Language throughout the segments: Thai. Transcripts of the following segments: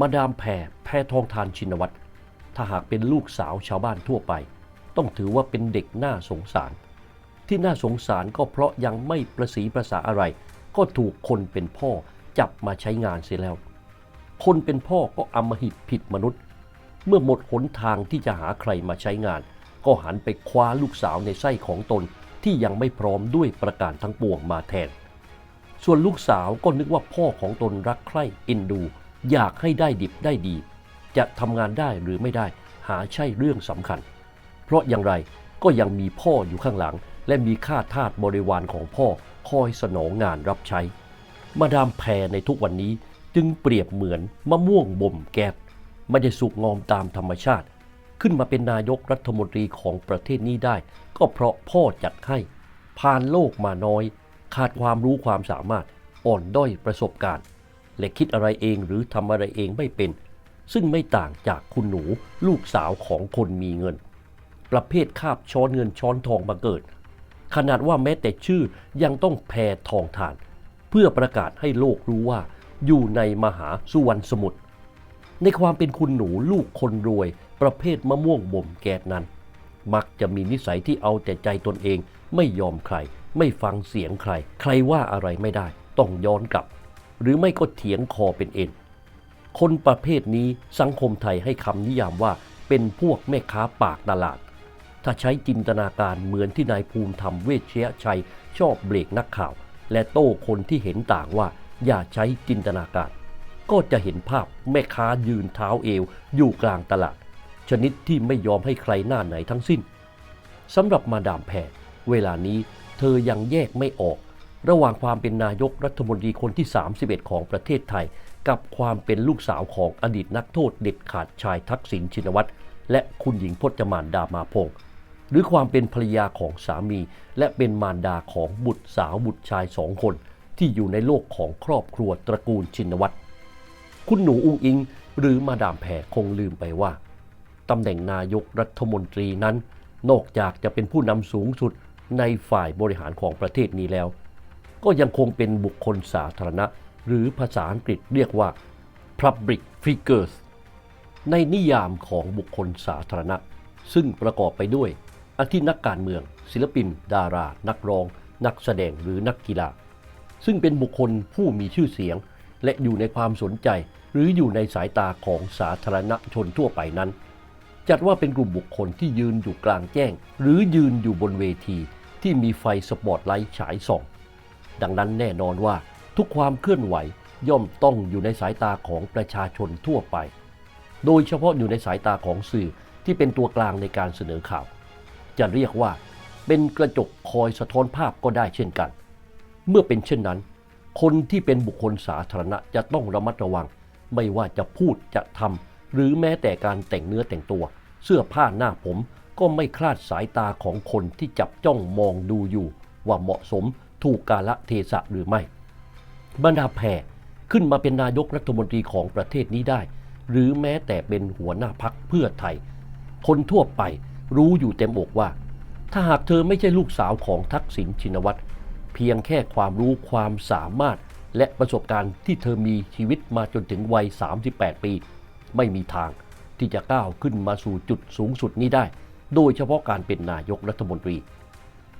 มาดามแพรแพรทองทานชินวัตร ถ้าหากเป็นลูกสาวชาวบ้านทั่วไป ต้องถือว่าเป็นเด็กน่าสงสาร ที่น่าสงสารก็เพราะยังไม่ประสีประสาอะไร ก็ถูกคนเป็นพ่อจับมาใช้งานเสียแล้ว คนเป็นพ่อก็อำมหิตผิดมนุษย์ เมื่อหมดหนทางที่จะหาใครมาใช้งาน ก็หันไปคว้าลูกสาวในไส้ของตนที่ยังไม่พร้อมด้วยประการทั้งปวงมาแทน ส่วนลูกสาวก็นึกว่าพ่อของตนรักใคร่เอ็นดู อยากให้ได้ดิบได้ดี จะทำงานได้หรือไม่ได้ หาใช่เรื่องสำคัญ เพราะอย่างไรก็ยังมีพ่ออยู่ข้างหลัง และมีข้าทาสบริวารของพ่อคอยสนองงานรับใช้ มาดามแพรในทุกวันนี้จึงเปรียบเหมือนมะม่วงบ่มแก๊สไม่ได้สุกงอมตามธรรมชาติ ขึ้นมาเป็นนายกรัฐมนตรีของประเทศนี้ได้ ก็เพราะพ่อจัดให้ผ่านโลกมาน้อย ขาดความรู้ความสามารถอ่อนด้อยประสบการณ์ และคิดอะไรเองหรือทำอะไรเองไม่เป็น ซึ่งไม่ต่างจากคุณหนูลูกสาวของคนมีเงิน ประเภทคาบช้อนเงินช้อนทองมาเกิด ขนาดว่าแม้แต่ชื่อยังต้องแพรทองทาน เพื่อประกาศให้โลกรู้ว่า อยู่ในมหาสุวรรณสมุทรในความเป็นคุณหนูลูกคนรวย ประเภทมะม่วงบ่มแกดนั้น มักจะมีนิสัยที่เอาแต่ใจตนเองไม่ยอมใคร ไม่ฟังเสียงใคร ใครว่าอะไรไม่ได้ ต้องย้อนกลับ หรือไม่ก็เถียงคอเป็นเอ็น คนประเภทนี้สังคมไทยให้คำนิยามว่าเป็นพวกแม่ค้าปากตลาด ถ้าใช้จินตนาการเหมือนที่นายภูมิธรรมเวชชยชัยชอบเบรกนักข่าว และโต้คนที่เห็นต่างว่าอย่าใช้จินตนาการ ก็จะเห็นภาพแม่ค้ายืนเท้าเอว อยู่กลางตลาด ชนิดที่ไม่ยอมให้ใครหน้าไหนทั้งสิ้นสำหรับมาดามแพรเวลานี้เธอยังแยกไม่ออก ระหว่างความเป็นนายกรัฐมนตรีคนที่ 31 ของประเทศไทย กับความเป็นลูกสาวของอดีตนักโทษเด็ดขาดชายทักษิณชินวัตร และคุณหญิงพจมานดามาพงศ์หรือความเป็นภรรยาของสามี และเป็นมารดาของบุตรสาวบุตรชายสองคน ที่อยู่ในโลกของครอบครัวตระกูลชินวัตร คุณหนูอุ้งอิง หรือมาดามแพรคงลืมไปว่าตำแหน่งนายกรัฐมนตรีนั้น นอกจากจะเป็นผู้นำสูงสุดในฝ่ายบริหารของประเทศนี้แล้ว ก็ยังคงเป็นบุคคลสาธารณะ หรือภาษาอังกฤษเรียกว่า public figures ในนิยามของบุคคลสาธารณะ ซึ่งประกอบไปด้วยอาทินักการเมือง ศิลปิน ดารา นักร้อง นักแสดงหรือนักกีฬา ซึ่งเป็นบุคคลผู้มีชื่อเสียง และอยู่ในความสนใจ หรืออยู่ในสายตาของสาธารณชนทั่วไปนั้น จัดว่าเป็นกลุ่มบุคคลที่ยืนอยู่กลางแจ้ง หรือยืนอยู่บนเวทีที่มีไฟสปอตไลท์ฉายส่อง ดังนั้นแน่นอนว่าทุกความเคลื่อนไหวย่อมต้องอยู่ในสายตาของประชาชนทั่วไป โดยเฉพาะอยู่ในสายตาของสื่อที่เป็นตัวกลางในการเสนอข่าว จะเรียกว่าเป็นกระจกคอยสะท้อนภาพก็ได้เช่นกัน เมื่อเป็นเช่นนั้น คนที่เป็นบุคคลสาธารณะจะต้องระมัดระวัง ไม่ว่าจะพูดจะทำหรือแม้แต่การแต่งเนื้อแต่งตัว เสื้อผ้าหน้าผมก็ไม่คลาดสายตาของคนที่จับจ้องมองดูอยู่ ว่าเหมาะสม ถูกกาละเทศะหรือไม่ บรรดาแพรขึ้นมาเป็นนายกรัฐมนตรีของประเทศนี้ได้ หรือแม้แต่เป็นหัวหน้าพักเพื่อไทย คนทั่วไปรู้อยู่เต็มอกว่า ถ้าหากเธอไม่ใช่ลูกสาวของทักษิณชินวัตรเพียงแค่ความรู้ความสามารถและประสบการณ์ที่เธอมีชีวิตมาจนถึงวัย 38 ปี ไม่มีทางที่จะก้าวขึ้นมาสู่จุดสูงสุดนี้ได้ โดยเฉพาะการเป็นนายกรัฐมนตรี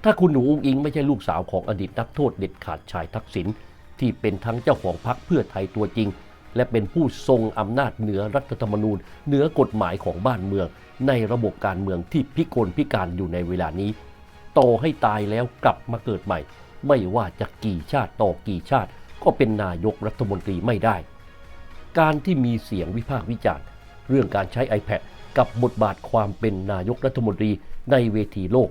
ถ้าคุณหนูอุ้งอิงไม่ใช่ลูกสาวของอดีตนักโทษเด็ดขาดชายทักษิณที่เป็นทั้งเจ้าของพรรคเพื่อไทยตัวจริง และเป็นผู้ทรงอำนาจเหนือรัฐธรรมนูญ เหนือกฎหมายของบ้านเมือง ในระบบการเมืองที่พิกลพิการอยู่ในเวลานี้โตให้ตายแล้วกลับมาเกิดใหม่ ไม่ว่าจะกี่ชาติต่อกี่ชาติ ก็เป็นนายกรัฐมนตรีไม่ได้ การที่มีเสียงวิพากษ์วิจารณ์ เรื่องการใช้ iPad กับบทบาทความเป็นนายกรัฐมนตรีในเวทีโลก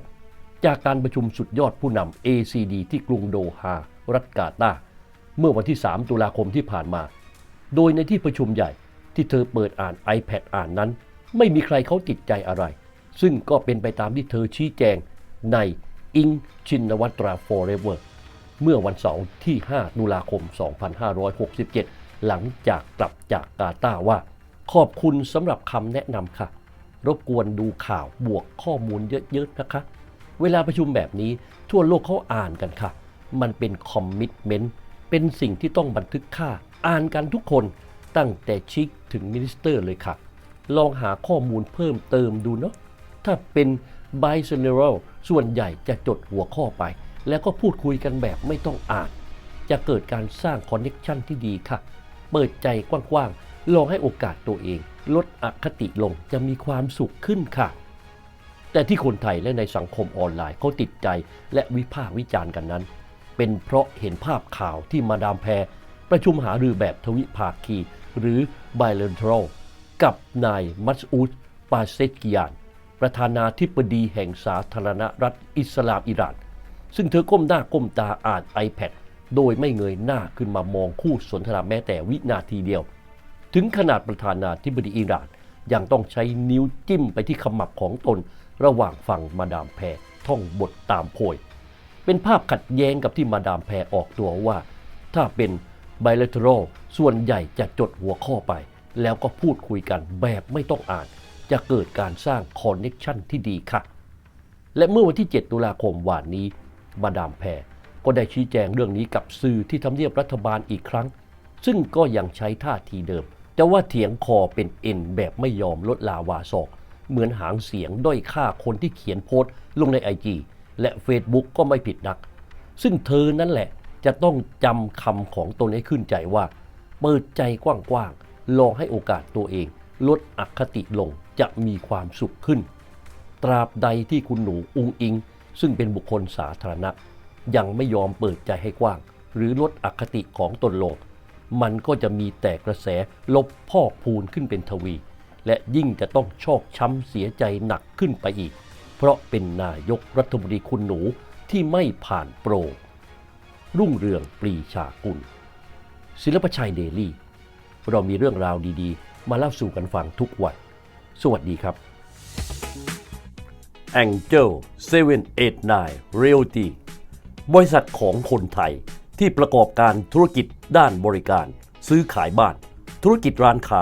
จากการประชุมสุดยอดผู้นำ ACD ที่กรุงโดฮา รัฐกาตาเมื่อวันที่ 3 ตุลาคมที่ผ่านมา โดยในที่ประชุมใหญ่ที่เธอเปิดอ่าน iPad อ่านนั้น ไม่มีใครเขาติดใจอะไร ซึ่งก็เป็นไปตามที่เธอชี้แจงในอิงชินวัตรา Forever เมื่อวันเสาร์ที่ 5 ตุลาคม 2567 หลังจากกลับจากกาตาร์ว่า ขอบคุณสำหรับคำแนะนำค่ะ รบกวนดูข่าวบวกข้อมูลเยอะๆนะคะ เวลาประชุมแบบนี้ทั่วโลกเขาอ่านกันค่ะ มันเป็นคอมมิ t เมนต์เป็นสิ่งที่ต้องบันทึกค่า อ่านกันทุกคนตั้งแต่ชิกถึงมินิสเตอร์เลยค่ะ ลองหาข้อมูลเพิ่มเติมดูเนาะถ้าเป็น b i c e n e r a l ส่วนใหญ่จะจดหัวข้อไป แล้วก็พูดคุยกันแบบไม่ต้องอ่าน จะเกิดการสร้างคอนเน็ชันที่ดีค่ะ เปิดใจกว้างๆ ลองให้โอกาสตัวเอง ลดอคติลงจะมีความสุขขึ้นค่ะ แต่ที่คนไทยและในสังคมออนไลน์เขาติดใจและวิพากษ์วิจารณ์กันนั้น เป็นเพราะเห็นภาพข่าวที่มาดามแพร ประชุมหารือแบบทวิภาคี หรือ bilateral กับนายมัสอูดปาเซกิยาน ประธานาธิบดีแห่งสาธารณรัฐอิสลามอิหร่าน ซึ่งเธอก้มหน้าก้มตาอ่าน iPad โดยไม่เงยหน้าขึ้นมามองคู่สนทนาแม้แต่วินาทีเดียว ถึงขนาดประธานาธิบดีอิหร่านยังต้องใช้นิ้วจิ้มไปที่ขมับของตน ระหว่างฟังมาดามแพรท่องบทตามโพย เป็นภาพขัดแย้งกับที่มาดามแพรออกตัวว่า ถ้าเป็น bilateral ส่วนใหญ่จะจดหัวข้อไป แล้วก็พูดคุยกันแบบไม่ต้องอ่าน จะเกิดการสร้างคอนเน็ชันที่ดีค่ะ และเมื่อวันที่ 7 ตุลาคมวานนี้ มาดามแพรก็ได้ชี้แจงเรื่องนี้กับสื่อที่ทำเนียบรัฐบาลอีกครั้ง ซึ่งก็ยังใช้ท่าทีเดิมแต่ว่าเถียงคอเป็นเอ็นแบบไม่ยอมลดลาวาศอก เหมือนหางเสียงด้อยค่าคนที่เขียนโพสต์ลงในไอจีและ Facebook ก็ไม่ผิดนัก ซึ่งเธอนั่นแหละจะต้องจำคำของตนให้ขึ้นใจว่า เปิดใจกว้างๆ ลองให้โอกาสตัวเอง ลดอคติลงจะมีความสุขขึ้น ตราบใดที่คุณหนูอุงอิง ซึ่งเป็นบุคคลสาธารณะ ยังไม่ยอมเปิดใจให้กว้าง หรือลดอคติของตนลง มันก็จะมีแต่กระแสลบพอกพูนขึ้นเป็นทวี และยิ่งจะต้องชอกช้ำเสียใจหนักขึ้นไปอีก เพราะเป็นนายกรัฐมนตรีคุณหนูที่ไม่ผ่านโปร รุ่งเรืองปรีชากุล ศิลปชัยเดลี่ เรามีเรื่องราวดีๆ มาเล่าสู่กันฟังทุกวัน สวัสดีครับ Angel 789 Realty บริษัทของคนไทยที่ประกอบการธุรกิจด้านบริการ ซื้อขายบ้าน ธุรกิจร้านค้า